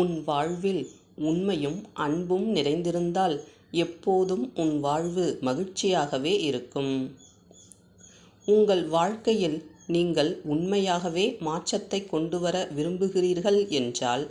உன் வாழ்வில் உண்மையும் அன்பும் நிறைந்திருந்தால் எப்போதும் உன் வாழ்வு மகிழ்ச்சியாகவே இருக்கும். உங்கள் வாழ்க்கையில் நீங்கள் உண்மையாகவே மாற்றத்தை கொண்டு வர விரும்புகிறீர்கள் என்றால்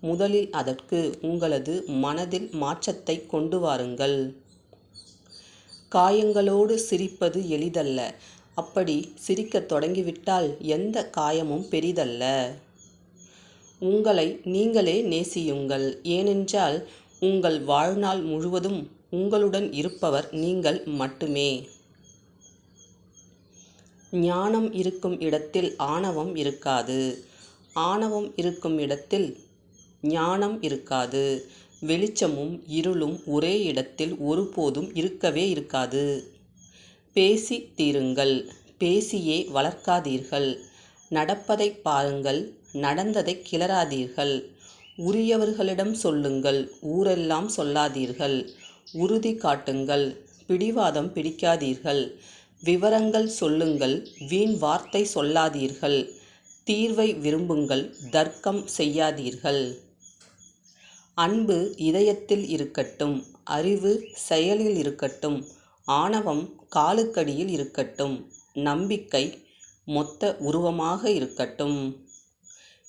முதலில் அதற்கு உங்களது மனதில் மாற்றத்தை கொண்டு வாருங்கள். காயங்களோடு சிரிப்பது எளிதல்ல. அப்படி சிரிக்கத் தொடங்கிவிட்டால் எந்த காயமும் பெரிதல்ல. உங்களை நீங்களே நேசியுங்கள். ஏனென்றால் உங்கள் வாழ்நாள் முழுவதும் உங்களுடன் இருப்பவர் நீங்கள் மட்டுமே. ஞானம் இருக்கும் இடத்தில் ஆணவம் இருக்காது. ஆணவம் இருக்கும் இடத்தில் ஞானம் இருக்காது. வெளிச்சமும் இருளும் ஒரே இடத்தில் ஒருபோதும் இருக்கவே இருக்காது. பேசி தீருங்கள். பேசியே வளர்க்காதீர்கள். நடப்பதைப் பாருங்கள் நடந்ததைக் கிளறாதீர்கள். உரியவர்களிடம் சொல்லுங்கள் ஊரெல்லாம் சொல்லாதீர்கள். உறுதி காட்டுங்கள் பிடிவாதம் பிடிக்காதீர்கள். விவரங்கள் சொல்லுங்கள் வீண் வார்த்தை சொல்லாதீர்கள். தீர்வை விரும்புங்கள் தர்க்கம் செய்யாதீர்கள். அன்பு இதயத்தில் இருக்கட்டும். அறிவு செயலில் இருக்கட்டும். ஆணவம் காலுக்கடியில் இருக்கட்டும். நம்பிக்கை மொத்த உருவமாக இருக்கட்டும்.